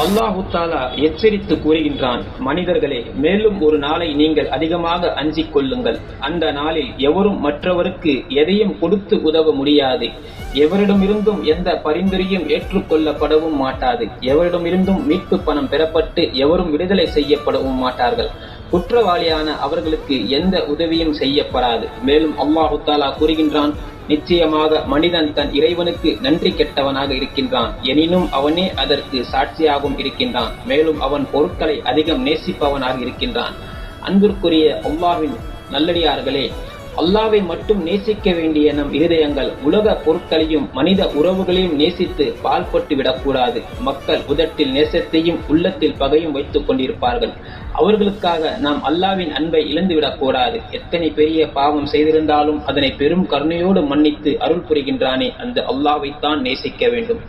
அல்லாஹு தாலா எச்சரித்து கூறுகின்றான் மனிதர்களே மேலும் ஒரு நாளை நீங்கள் அதிகமாக அஞ்சிக் கொள்ளுங்கள். அந்த நாளில் எவரும் மற்றவருக்கு எதையும் கொடுத்து உதவ முடியாது. எவரிடமிருந்தும் எந்த பரிந்துரையும் ஏற்றுக்கொள்ளப்படவும் மாட்டாது. எவரிடமிருந்தும் மீட்பு பணம் பெறப்பட்டு எவரும் விடுதலை செய்யப்படவும் மாட்டார்கள். குற்றவாளியான அவர்களுக்கு எந்த உதவியும் செய்யப்படாது. மேலும் அல்லாஹு தாலா கூறுகின்றான் நிச்சயமாக மனிதன் தன் இறைவனுக்கு நன்றி கெட்டவனாக இருக்கின்றான். எனினும் அவனே அதற்கு சாட்சியாகவும் இருக்கின்றான். மேலும் அவன் பொருட்களை அதிகம் நேசிப்பவனாக இருக்கின்றான். அன்பிற்குரிய அல்லாவின் நல்லடியார்களே அல்லாவை மட்டும் நேசிக்க வேண்டிய நம் இருதயங்கள் உலக பொருட்களையும் மனித உறவுகளையும் நேசித்து பால்பட்டு விடக்கூடாது. மக்கள் உதட்டில் நேசத்தையும் உள்ளத்தில் பகையும் வைத்துக் கொண்டிருப்பார்கள். அவர்களுக்காக நாம் அல்லாவின் அன்பை இழந்துவிடக் கூடாது எத்தனை பெரிய பாவம் செய்திருந்தாலும் அதனை பெரும் கருணையோடு மன்னித்து அருள் புரிகின்றானே அந்த அல்லாவைத்தான் நேசிக்க வேண்டும்.